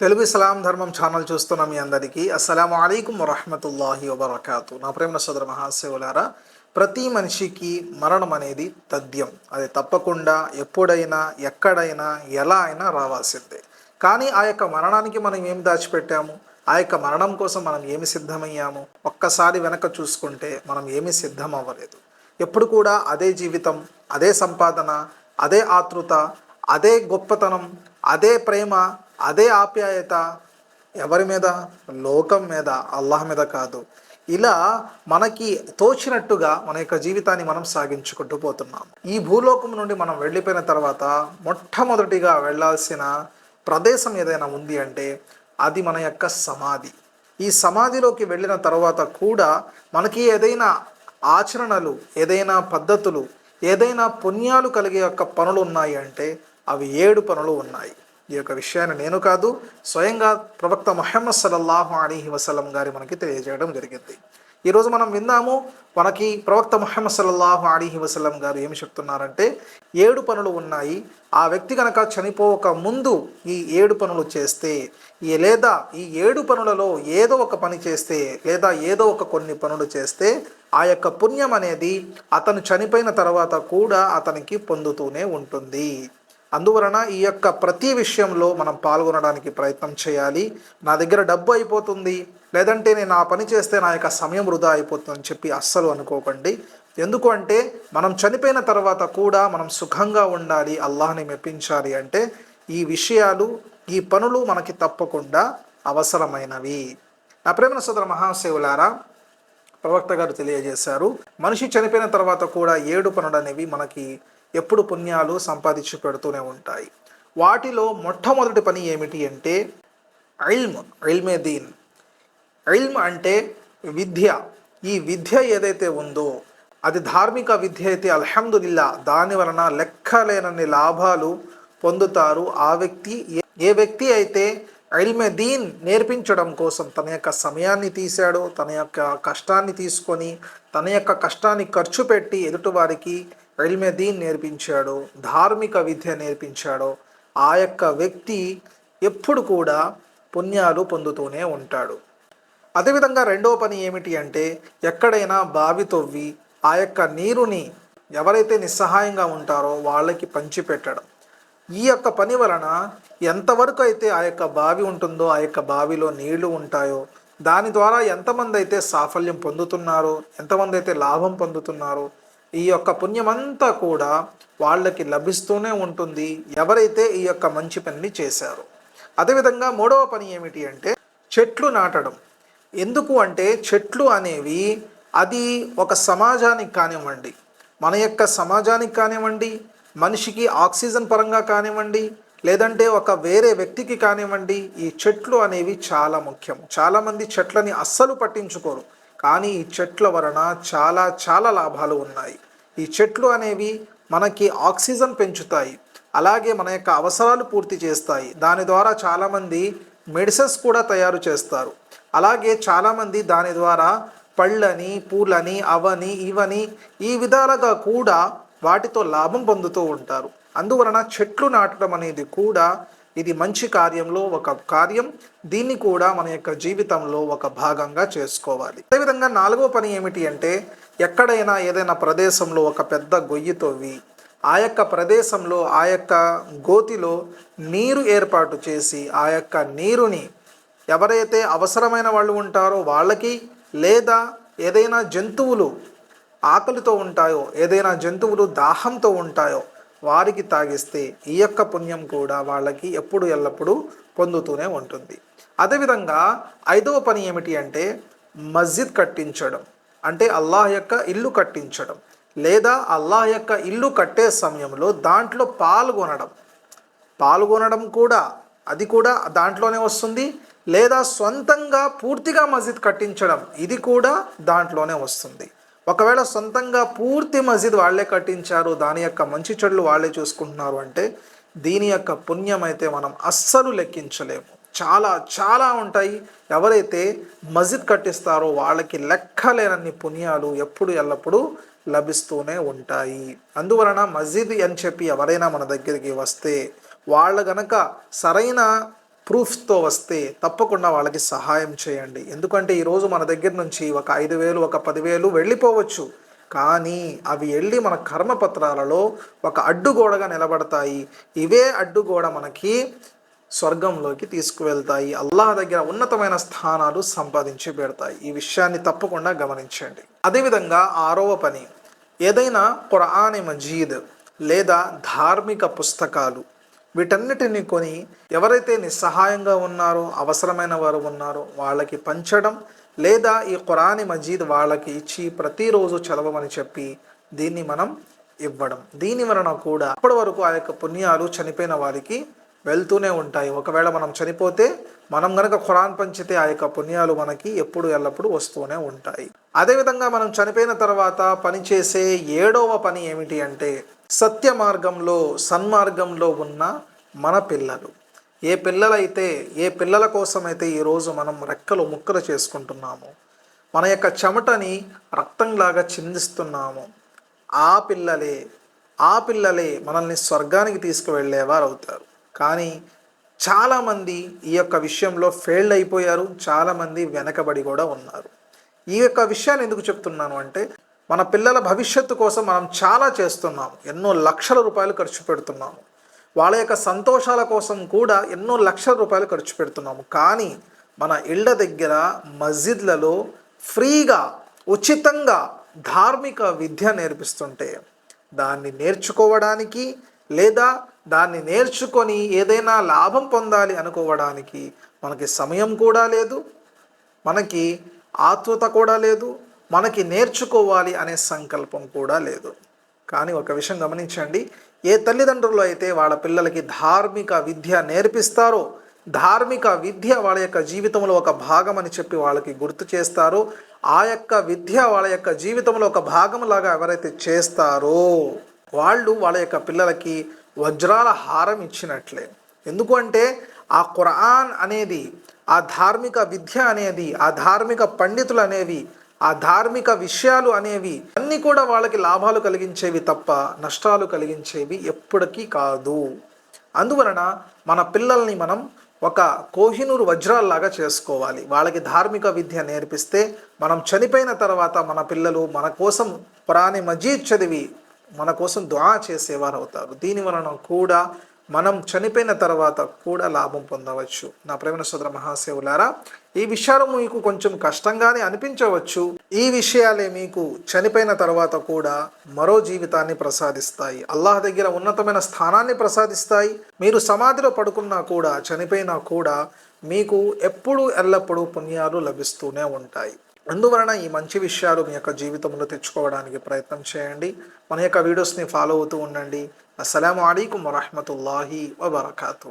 తెలుగు ఇస్లాం ధర్మం ఛానల్ చూస్తున్న మీ అందరికీ అస్సలం అయికం వరహమతుల్లాహి వబర్కాతు. నా ప్రేమ సోదర మహాశివులారా ప్రతి మనిషికి మరణం అనేది తథ్యం. అది తప్పకుండా ఎప్పుడైనా ఎక్కడైనా ఎలా అయినా రావాల్సిందే. కానీ ఆ యొక్క మరణానికి మనం ఏం దాచిపెట్టాము? ఆ యొక్క మరణం కోసం మనం ఏమి సిద్ధమయ్యాము? ఒక్కసారి వెనక చూసుకుంటే మనం ఏమి సిద్ధం అవ్వలేదు ఎప్పుడు కూడా అదే జీవితం అదే సంపాదన అదే ఆతృత అదే గొప్పతనం అదే ప్రేమ అదే ఆప్యాయత ఎవరి మీద? లోకం మీద అల్లాహ్ మీద కాదు. ఇలా మనకి తోచినట్టుగా మన యొక్క జీవితాన్ని మనం సాగించుకుంటూ పోతున్నాం. ఈ భూలోకం నుండి మనం వెళ్ళిపోయిన తర్వాత మొట్టమొదటిగా వెళ్ళాల్సిన ప్రదేశం ఏదైనా ఉంది అంటే అది మన యొక్క సమాధి. ఈ సమాధిలోకి వెళ్ళిన తర్వాత కూడా మనకి ఏదైనా ఆచరణలు ఏదైనా పద్ధతులు ఏదైనా పుణ్యాలు కలిగే యొక్క పనులు ఉన్నాయి అంటే అవి ఏడు పనులు ఉన్నాయి. ఈ యొక్క విషయాన్ని నేను కాదు స్వయంగా ప్రవక్త ముహమ్మద్ సల్లల్లాహు అలీహి వసలం గారి మనకి తెలియజేయడం జరిగింది. ఈరోజు మనం విన్నాము మనకి ప్రవక్త ముహమ్మద్ సల్లల్లాహు అలీహి వసలం గారు ఏమి చెప్తున్నారంటే ఏడు పనులు ఉన్నాయి ఆ వ్యక్తి కనుక చనిపోక ముందు ఈ ఏడు పనులు చేస్తే ఈ లేదా ఈ ఏడు పనులలో ఏదో ఒక పని చేస్తే లేదా ఏదో ఒక కొన్ని పనులు చేస్తే ఆ యొక్క పుణ్యం అనేది అతను చనిపోయిన తర్వాత కూడా అతనికి పొందుతూనే ఉంటుంది. అందువలన ఈ యొక్క ప్రతి విషయంలో మనం పాల్గొనడానికి ప్రయత్నం చేయాలి. నా దగ్గర డబ్బు అయిపోతుంది. లేదంటే నేను ఆ పని చేస్తే నా యొక్క సమయం వృధా అయిపోతుందని చెప్పి అస్సలు అనుకోకండి. ఎందుకు అంటే మనం చనిపోయిన తర్వాత కూడా మనం సుఖంగా ఉండాలి అల్లాహ్ని మెప్పించాలి అంటే ఈ విషయాలు ఈ పనులు మనకి తప్పకుండా అవసరమైనవి. నా ప్రేమ సోదర మహాశివులారా ప్రవక్త గారు తెలియజేశారు మనిషి చనిపోయిన తర్వాత కూడా ఏడు పనులు అనేవి మనకి ఎప్పుడు పుణ్యాలు సంపాదించి పెడుతూనే ఉంటాయి. వాటిలో మొట్టమొదటి పని ఏమిటి అంటే ఇల్మ్ ఇల్మే దీన్. ఇల్మ్ అంటే విద్య. ఈ విద్య ఏదైతే ఉందో అది ధార్మిక విద్య అయితే అల్హమ్దుల్లా దాని వలన లెక్కలేనన్ని లాభాలు పొందుతారు ఆ వ్యక్తి. ఏ- ఏ వ్యక్తి అయితే ఇల్మె దీన్ నేర్పించడం కోసం తన యొక్క సమయాన్ని తీశాడో తన యొక్క కష్టాన్ని తీసుకొని తన యొక్క కష్టాన్ని ఖర్చు పెట్టి ఎదుటివారికి ఇల్మె దీన్ నేర్పించాడో ధార్మిక విద్య నేర్పించాడో ఆ యొక్క వ్యక్తి ఎప్పుడు కూడా పుణ్యాలు పొందుతూనే ఉంటాడు. అదేవిధంగా రెండవ పని ఏమిటి అంటే ఎక్కడైనా బావి తవ్వి ఆ యొక్క నీరుని ఎవరైతే నిస్సహాయంగా ఉంటారో వాళ్ళకి పంచిపెట్టడం. ఈ యొక్క పని వలన ఎంతవరకు అయితే ఆ యొక్క బావి ఉంటుందో ఆ యొక్క బావిలో నీళ్ళు ఉంటాయో దాని ద్వారా ఎంతమంది అయితే సాఫల్యం పొందుతున్నారో ఎంతమంది అయితే లాభం పొందుతున్నారో ఈ యొక్క పుణ్యమంతా కూడా వాళ్ళకి లభిస్తూనే ఉంటుంది. ఎవరైతే ఈ యొక్క మంచి పనిని చేశారో. అదేవిధంగా మూడవ పని ఏమిటి అంటే చెట్లు నాటడం. ఎందుకు అంటే చెట్లు అనేవి అది ఒక సమాజానికి కానివ్వండి మన యొక్క సమాజానికి కానివ్వండి మనిషికి ఆక్సిజన్ పరంగా కానివ్వండి లేదంటే ఒక వేరే వ్యక్తికి కానివ్వండి ఈ చెట్లు అనేవి చాలా ముఖ్యం. చాలామంది చెట్లని అస్సలు పట్టించుకోరు. కానీ ఈ చెట్ల వలన చాలా చాలా లాభాలు ఉన్నాయి. ఈ చెట్లు అనేవి మనకి ఆక్సిజన్ పెంచుతాయి. అలాగే మన యొక్క అవసరాలు పూర్తి చేస్తాయి. దాని ద్వారా చాలామంది మెడిసిన్స్ కూడా తయారు చేస్తారు. అలాగే చాలామంది దాని ద్వారా పళ్ళని పూలని అవని ఇవని ఈ విధాలుగా కూడా వాటితో లాభం పొందుతూ ఉంటారు. అందువలన చెట్లు నాటడం అనేది కూడా ఇది మంచి కార్యంలో ఒక కార్యం. దీన్ని కూడా మన యొక్క జీవితంలో ఒక భాగంగా చేసుకోవాలి. అదేవిధంగా నాలుగో పని ఏమిటి అంటే ఎక్కడైనా ఏదైనా ప్రదేశంలో ఒక పెద్ద గొయ్యి తవ్వి ఆ యొక్క ప్రదేశంలో ఆ యొక్క గోతిలో నీరు ఏర్పాటు చేసి ఆ యొక్క నీరుని ఎవరైతే అవసరమైన వాళ్ళు ఉంటారో వాళ్ళకి లేదా ఏదైనా జంతువులు ఆకలితో ఉంటాయో ఏదైనా జంతువులు దాహంతో ఉంటాయో వారికి తాగిస్తే ఈ యొక్క పుణ్యం కూడా వాళ్ళకి ఎప్పుడు ఎల్లప్పుడూ పొందుతూనే ఉంటుంది. అదేవిధంగా ఐదవ పని ఏమిటి అంటే మస్జిద్ కట్టించడం. అంటే అల్లాహ్ యొక్క ఇల్లు కట్టించడం. లేదా అల్లాహ్ యొక్క ఇల్లు కట్టే సమయంలో దాంట్లో పాల్గొనడం. పాల్గొనడం కూడా అది కూడా దాంట్లోనే వస్తుంది. లేదా సొంతంగా పూర్తిగా మస్జిద్ కట్టించడం ఇది కూడా దాంట్లోనే వస్తుంది. ఒకవేళ సొంతంగా పూర్తి మస్జిద్ వాళ్ళే కట్టించారు దాని యొక్క మంచి చెడులు వాళ్ళే చూసుకుంటున్నారు అంటే దీని యొక్క పుణ్యం అయితే మనం అస్సలు లెక్కించలేము. చాలా చాలా ఉంటాయి. ఎవరైతే మస్జిద్ కట్టిస్తారో వాళ్ళకి లెక్కలేనన్ని పుణ్యాలు ఎప్పుడు ఎల్లప్పుడూ లభిస్తూనే ఉంటాయి. అందువలన మస్జిద్ అని చెప్పి ఎవరైనా మన దగ్గరికి వస్తే వాళ్ళు గనక సరైన ప్రూఫ్స్తో వస్తే తప్పకుండా వాళ్ళకి సహాయం చేయండి. ఎందుకంటే ఈరోజు మన దగ్గర నుంచి ఒక ఐదు వేలు ఒక పదివేలు వెళ్ళిపోవచ్చు. కానీ అవి వెళ్ళి మన కర్మపత్రాలలో ఒక అడ్డుగోడగా నిలబడతాయి. ఇవే అడ్డుగోడ మనకి స్వర్గంలోకి తీసుకువెళ్తాయి. అల్లాహ్ దగ్గర ఉన్నతమైన స్థానాలు సంపాదించి పెడతాయి. ఈ విషయాన్ని తప్పకుండా గమనించండి. అదేవిధంగా ఆరవ పని ఏదైనా ఖురాన్ మజీద్ లేదా ధార్మిక పుస్తకాలు వీటన్నిటిని కొని ఎవరైతే నిస్సహాయంగా ఉన్నారో అవసరమైన వారు ఉన్నారో వాళ్ళకి పంచడం లేదా ఈ ఖురాని మజీద్ వాళ్ళకి ఇచ్చి ప్రతిరోజు చదవమని చెప్పి దీన్ని మనం ఇవ్వడం. దీని వలన కూడా అప్పటి వరకు ఆ యొక్క పుణ్యాలు చనిపోయిన వారికి వెళ్తూనే ఉంటాయి. ఒకవేళ మనం చనిపోతే మనం గనక ఖురాన్ పంచితే ఆ యొక్క పుణ్యాలు మనకి ఎప్పుడు ఎల్లప్పుడూ వస్తూనే ఉంటాయి. అదేవిధంగా మనం చనిపోయిన తర్వాత పనిచేసే ఏడవ పని ఏమిటి అంటే సత్య మార్గంలో సన్మార్గంలో ఉన్న మన పిల్లలు. ఏ పిల్లలైతే ఏ పిల్లల కోసమైతే ఈరోజు మనం రెక్కలు ముక్కలు చేసుకుంటున్నాము మన యొక్క చెమటని రక్తంలాగా చిందిస్తున్నాము ఆ పిల్లలే ఆ పిల్లలే మనల్ని స్వర్గానికి తీసుకువెళ్ళేవారు అవుతారు. కానీ చాలామంది ఈ యొక్క విషయంలో ఫెయిల్డ్ అయిపోయారు చాలామంది వెనకబడి కూడా ఉన్నారు. ఈ యొక్క విషయాన్ని ఎందుకు చెప్తున్నాను అంటే మన పిల్లల భవిష్యత్తు కోసం మనం చాలా చేస్తున్నాం. ఎన్నో లక్షల రూపాయలు ఖర్చు పెడుతున్నాము వాళ్ళ యొక్క సంతోషాల కోసం కూడా ఎన్నో లక్షల రూపాయలు ఖర్చు పెడుతున్నాము కానీ మన ఇళ్ళ దగ్గర మస్జిద్లలో ఫ్రీగా ఉచితంగా ధార్మిక విద్య నేర్పిస్తుంటే దాన్ని నేర్చుకోవడానికి లేదా దాన్ని నేర్చుకొని ఏదైనా లాభం పొందాలి అనుకోవడానికి మనకి సమయం కూడా లేదు మనకి ఆత్వత కూడా లేదు మనకి నేర్చుకోవాలి అనే సంకల్పం కూడా లేదు. కానీ ఒక విషయం గమనించండి. ఏ తల్లిదండ్రులు అయితే వాళ్ళ పిల్లలకి ధార్మిక విద్య నేర్పిస్తారో ధార్మిక విద్య వాళ్ళ యొక్క జీవితంలో ఒక భాగం అని చెప్పి వాళ్ళకి గుర్తు చేస్తారో ఆ యొక్క విద్య వాళ్ళ యొక్క జీవితంలో ఒక భాగంలాగా ఎవరైతే చేస్తారో వాళ్ళు వాళ్ళ యొక్క పిల్లలకి వజ్రాల హారం ఇచ్చినట్లే. ఎందుకంటే ఆ ఖురాన్ అనేది ఆ ధార్మిక విద్య అనేది ఆ ధార్మిక పండితులు అనేవి ఆ ధార్మిక విషయాలు అనేవి అన్నీ కూడా వాళ్ళకి లాభాలు కలిగించేవి తప్ప నష్టాలు కలిగించేవి ఎప్పటికీ కాదు. అందువలన మన పిల్లల్ని మనం ఒక కోహినూరు వజ్రాల్లాగా చేసుకోవాలి. వాళ్ళకి ధార్మిక విద్య నేర్పిస్తే మనం చనిపోయిన తర్వాత మన పిల్లలు మన కోసం పురాణి మజీద్ చదివి మన కోసం దుఆ చేసేవారు అవుతారు దీని వలన కూడా మనం చనిపోయిన తర్వాత కూడా లాభం పొందవచ్చు. నా ప్రేమ సోదర మహాసేవులారా ఈ విషయాలు మీకు కొంచెం కష్టంగానే అనిపించవచ్చు. ఈ విషయాలే మీకు చనిపోయిన తర్వాత కూడా మరో జీవితాన్ని ప్రసాదిస్తాయి. అల్లాహ్ దగ్గర ఉన్నతమైన స్థానాన్ని ప్రసాదిస్తాయి. మీరు సమాధిలో పడుకున్నా కూడా చనిపోయినా కూడా మీకు ఎప్పుడూ ఎల్లప్పుడూ పుణ్యాలు లభిస్తూనే ఉంటాయి. అందువలన ఈ మంచి విషయాలు మీ యొక్క జీవితంలో తెచ్చుకోవడానికి ప్రయత్నం చేయండి. మన యొక్క వీడియోస్ని ఫాలో అవుతూ ఉండండి. అస్సలం అయికం వరహమతుల్లాహి వబర్కాతూ.